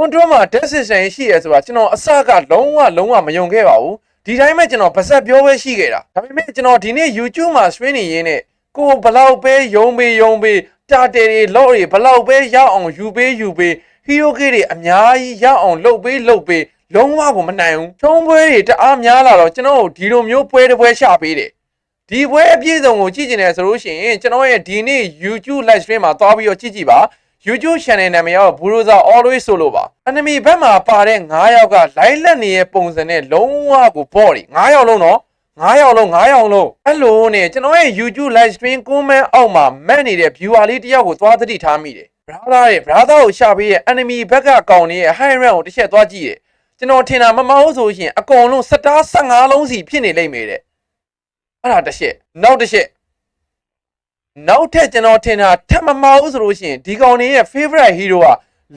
ွန်တွန်းမှာ decision ရှိရဆိုတာကျွန်တော်အစကလုံးဝလုံးဝမယုံခဲ့ပါဘူးဒီတိုင်းပဲကျွန်တော်ပါဆက်ပြောပဲရှိခဲ့တာဒါပေမဲ့ကျွန်တော်ဒီနေ့ YouTube မှာ stream နေရင်းနဲ့ကိုယ်ဘလောက်ပဲယုံပေးယုံပေးတာတယ်တွေလော့တွေဘလောက်ပဲရအောင်ယူပေးယူပေး hero ကေတွေအများကြီးရအောင်လှုပ်ပေးလှုပ်ပေးလုံးဝကိုမနိုင်ဘူးချုံးပွဲတွေတအားများလာတော့ကျွန်တော်တို့ဒီလိုမျိုးပွဲတစ်ပွဲရှာပေးတယ်ဒီပွဲအပြည့်စုံကိုကြည့်ကျင်တယ်ဆိုလို့ရှိရင်ကျွန်တော်ရဲ့ဒီနေ့ YouTube live stream မှာသွားပြီးတော့ကြည့်ကြည့်ပါ YouTube channel နာမည်က Buruza Always Solo ပါ enemy ဘက်မှာပါတဲ့9ယောက်က live လက်နေတဲ့ပုံစံနဲ့လုံးဝကိုပေါ့တယ်9ယောက်လုံးနော်9ယောက်လုံး9ယောက်လုံးအဲ့လိုနဲ့ကျွန်တော်ရဲ့ YouTube live stream comment အောက်မှာမက်နေတဲ့ viewer လေးတစ်ယောက်ကိုသွားသတိထားမိတယ် brother ရဲ့ brother ကိုရှာပေးရဲ့ enemy ဘက်ကကောင်လေးရဲ့ high rank ကိုတစ်ချက်သွားကြည့်တယ်ကျွန်တော်ထင်တာမမဟုတ်ဆိုရှင်အကုန်လုံးစတား15လုံးစီဖြစ်နေလိမ့်မယ်တဲ့အဲ့ဒါတစ်ချက်နောက်တစ်ချက် နောက်ထပ်ကျွန်တော်ထင်တာထပ်မမအောင်ဆိုလို့ရှိရင်ဒီကောင်လေးရဲ့ favorite hero က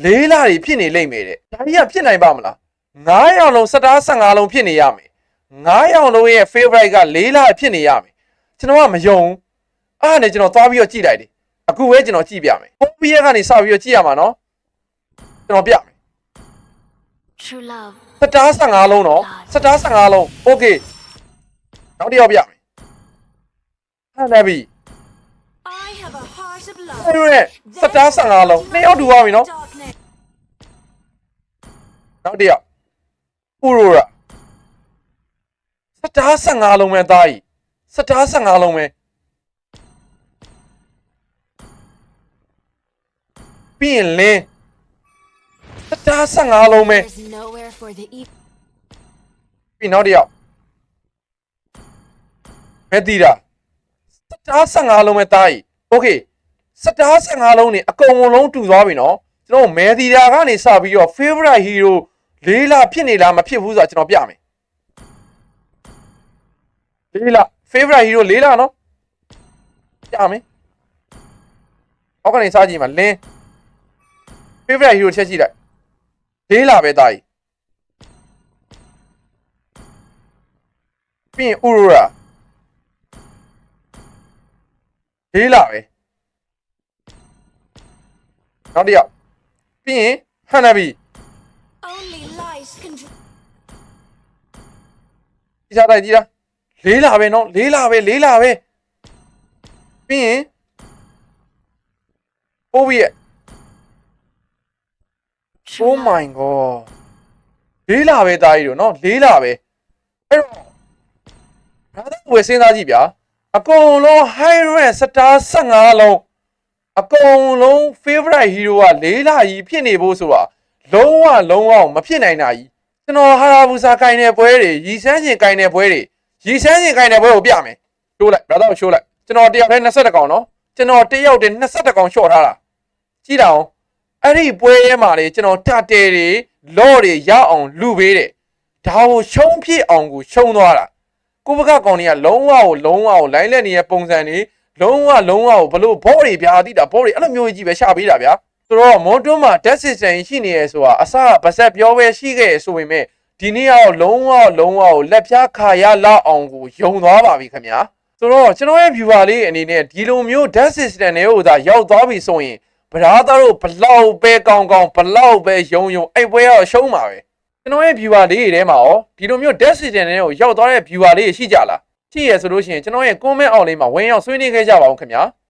လေးလာတွေဖြစ်နေလိမ့်မယ်တဲ့ဒါကြီးကဖြစ်နိုင်ပါမလား9ရောင်လုံးစတား15လုံးဖြစ်နေရမယ်9ရောင်လုံးရဲ့ favorite ကလေးလာဖြစ်နေရမယ်ကျွန်တော်ကမယုံအဲ့ဒါနဲ့ကျွန်တော်သွားပြီးတော့ကြည့်လိုက်တယ်အခုပဲကျွန်တော်ကြည့်ပြမယ်ပုံပြရကနေစပြီးတော့ကြည့်ရမှာနော်ကျွန်တော်ပြမယ် True love. စတား15လုံးနော်စတား15လုံး okay နောက်တစ်ယောက်ပြမယ်ဟန်နဘီ I have a heart of love. အဲ့ရဲစတား15လုံးနှစ်ယောက်တူပါပြီနော် Darkness. နောက်တစ်ယောက်ပူရိုရာစတား15လုံးပဲသားကြီးစတား15လုံးပဲပြီးရင်လင်းစတား15လုံးပဲ There's nowhere for the evil. ပြီးနောက်တစ်ယောက်မက်တီတာစတား15လုံးပဲသားကြီးโอเค စတား15လုံးနေအကုန်လုံးတူသွားပြီနော်ကျွန်တော်မဲတီတာကနေစပြီးတော့ favorite hero လေးလာဖြစ်နေလားမဖြစ်ဘူးဆိုတာကျွန်တော်ပြမယ်လေးလာ favorite hero လေးလာနော်ပြမယ်ဟောက်ကနေစားကြည့်မှာလင်း favorite hero ချက်ကြည့်လိုက်လေးလာပဲသားကြီးပြီးရင်ဥရိုရာလေးလာပဲ နောက်တစ်ယောက်ပြီးရင်ဟန်နာဘီ Only lies can. dr- ဒီစားတိုက်ကြည့်လားလေးလာပဲနော်လေးလာပဲလေးလာပဲပြီးရင်ပိုးပြီးရဲ့ Oh my god လေးလာပဲတားကြီးတို့နော်လေးလာပဲအဲ့တော့ဒါတော့ဝယ်စဉ်းစားကြည့်ဗျာအကုန်လုံး high rank star 15လုံး အကုန်လုံး favorite hero ကလေးလာကြီးဖြစ်နေဖို့ဆိုတာလုံးဝလုံးဝမဖြစ်နိုင်တာကြီးကျွန်တော်ဟာရာဘူစာကင်တဲ့ပွဲတွေရီဆန်းရှင်ကင်တဲ့ပွဲတွေရီဆန်းရှင်ကင်တဲ့ပွဲကိုပြမယ်ရှိုးလိုက် brother ကိုရှိုးလိုက်ကျွန်တော်တယောက်တည်း20ကောင်နော်ကျွန်တော်တယောက်တည်း20ကောင်ရှော့ထားတာကြည့်တာအောင်အဲ့ဒီပွဲရဲမှာလေကျွန်တော်တတဲတွေလော့တွေရအောင်လူပေးတယ်ဒါကိုရှုံးဖြစ်အောင်ကိုရှုံးသွားတာကိုဘကကောင်တွေကလုံးဝကိုလုံးဝကိုလိုင်းလက်နေတဲ့ပုံစံတွေ လုံးဝလုံးဝကိုဘလို့ဘောတွေဗျာတိတာဘောတွေအဲ့လိုမျိုးကြီးပဲရှာပေးတာဗျာဆိုတော့မွန်တွန်းမှာ death system ရှိနေရဆိုတာအစကဗဆက်ပြောပဲရှိခဲ့ရဆိုပေမဲ့ဒီနေ့ကတော့လုံးဝလုံးဝကိုလက်ဖြားခါရလောက်အောင်ကိုယုံသွားပါပြီခင်ဗျာဆိုတော့ကျွန်တော်ရဲ့ viewer လေးအနေနဲ့ဒီလိုမျိုး death system တွေကိုသာရောက်သွားပြီဆိုရင်ဗရာသားတို့ဘလောက်ပဲကောင်းကောင်းဘလောက်ပဲယုံယုံအဲ့ပွဲကတော့ရှုံးပါပဲကျွန်တော်ရဲ့ viewer လေးတွေထဲမှာရောဒီလိုမျိုး decision တွေကိုရောက်သွားတဲ့ viewer လေးတွေရှိကြလား ရှိရဆိုလို့ရှိရင်ကျွန်တော်ရဲ့ comment အောက်လေးမှာဝင်ရောက်ဆွေးနွေးခဲ့ကြပါဦးခင်ဗျာ